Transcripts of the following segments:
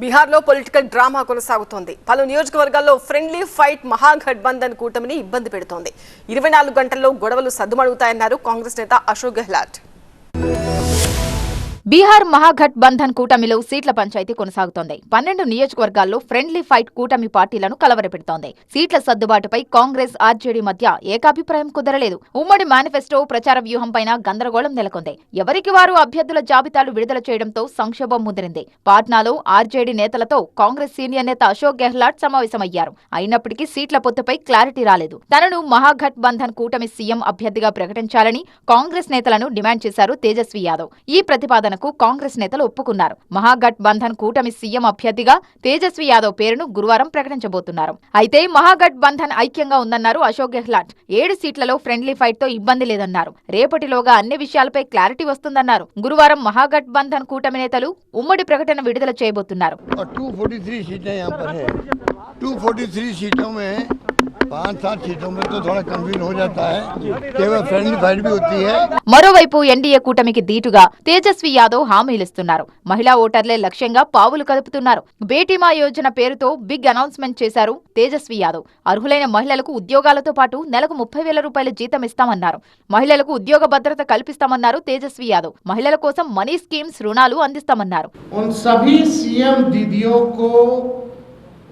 బీహార్లో political drama కొనసాగుతోంది. పలు నియోజకవర్గాల్లో ఫ్రెండ్లీ ఫైట్ మహాగఠబంధన్ కూటమిని ఇబ్బంది పెడుతోంది. ఇరవై నాలుగు గంటల్లో గొడవలు సద్దుమడుగుతాయన్నారు కాంగ్రెస్ నేత అశోక్ గెహ్లాట్. బీహార్ మహాఘట్ బంధన్ కూటమిలో సీట్ల పంచాయతీ కొనసాగుతోంది. పన్నెండు నియోజకవర్గాల్లో ఫ్రెండ్లీ ఫైట్ కూటమి పార్టీలను కలవరపెడుతోంది. సీట్ల సర్దుబాటుపై కాంగ్రెస్ ఆర్జేడీ మధ్య ఏకాభిప్రాయం కుదరలేదు. ఉమ్మడి మేనిఫెస్టో ప్రచార వ్యూహంపైన గందరగోళం నెలకొంది. ఎవరికి వారు అభ్యర్థుల జాబితాలు విడుదల చేయడంతో సంక్షోభం ముదిరింది. పాట్నాలో ఆర్జేడీ నేతలతో కాంగ్రెస్ సీనియర్ నేత అశోక్ గెహ్లాట్ సమావేశమయ్యారు. అయినప్పటికీ సీట్ల పొత్తుపై క్లారిటీ రాలేదు. తనను మహాఘట్ బంధన్ కూటమి సీఎం అభ్యర్థిగా ప్రకటించాలని కాంగ్రెస్ నేతలను డిమాండ్ చేశారు తేజస్వి యాదవ్. ఈ ప్రతిపాదన విభజనకు కాంగ్రెస్ నేతలు ఒప్పుకున్నారు. మహాగఠబంధన్ కూటమి సీఎం అభ్యర్థిగా తేజస్వి యాదవ్ పేరును గురువారం ప్రకటించబోతున్నారు. అయితే మహాగఠబంధన్ ఐక్యంగా ఉందన్నారు అశోక్ గెహ్లాట్. ఏడు సీట్లలో ఫ్రెండ్లీ ఫైట్తో ఇబ్బంది లేదన్నారు. రేపటిలోగా అన్ని విషయాలపై క్లారిటీ వస్తుందన్నారు. గురువారం మహాగఠబంధన్ కూటమి నేతలు ఉమ్మడి ప్రకటన విడుదల చేయబోతున్నారు. 243 पांच सात सीटों में तो थोड़ा कन्फ्यूजन हो जाता है केवल फ्रेंडली फाइट भी होती है మరోవైపు ఎన్డీఏ కూటమికి దీటుగా తేజస్వి యాదవ్ హామీలిస్తున్నారు మహిళా ఓటర్లే లక్ష్యంగా పావులు కదుపుతున్నారు బేటీమా యోజన పేరుతో బిగ్ అనౌన్స్మెంట్ చేశారు తేజస్వి యాదవ్ అర్హులైన మహిళలకు ఉద్యోగాలతో పాటు నెలకు ముప్పై వేల రూపాయల జీతం ఇస్తామన్నారు మహిళలకు ఉద్యోగ భద్రత కల్పిస్తామన్నారు తేజస్వి యాదవ్ మహిళల కోసం మనీ స్కీమ్స్ రుణాలు అందిస్తామన్నారు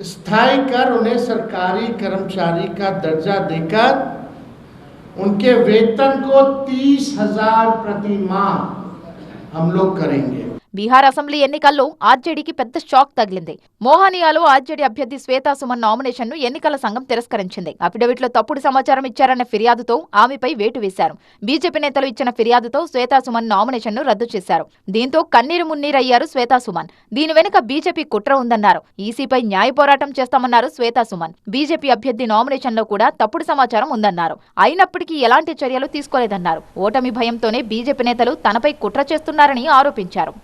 स्थायी कर उन्हें सरकारी कर्मचारी का दर्जा देकर उनके वेतन को तीस हज़ार प्रति माह हम लोग करेंगे। బీహార్ అసెంబ్లీ ఎన్నికల్లో ఆర్జేడీకి పెద్ద షాక్ తగిలింది. మోహానియాలో ఆర్జేడీ అభ్యర్థి శ్వేతా సుమన్ నామినేషన్ను ఎన్నికల సంఘం తిరస్కరించింది. అఫిడవిట్లో తప్పుడు సమాచారం ఇచ్చారన్న ఫిర్యాదుతో ఆమెపై వేటు వేశారు. బీజేపీ నేతలు ఇచ్చిన ఫిర్యాదుతో శ్వేతా సుమన్ నామినేషన్ను రద్దు చేశారు. దీంతో కన్నీరు మున్నీరయ్యారు శ్వేతా సుమన్. దీని వెనుక బీజేపీ కుట్ర ఉందన్నారు. ఈసీపై న్యాయ పోరాటం చేస్తామన్నారు శ్వేతా సుమన్. బీజేపీ అభ్యర్థి నామినేషన్లో కూడా తప్పుడు సమాచారం ఉందన్నారు. అయినప్పటికీ ఎలాంటి చర్యలు తీసుకోలేదన్నారు. ఓటమి భయంతోనే బీజేపీ నేతలు తనపై కుట్ర చేస్తున్నారని ఆరోపించారు.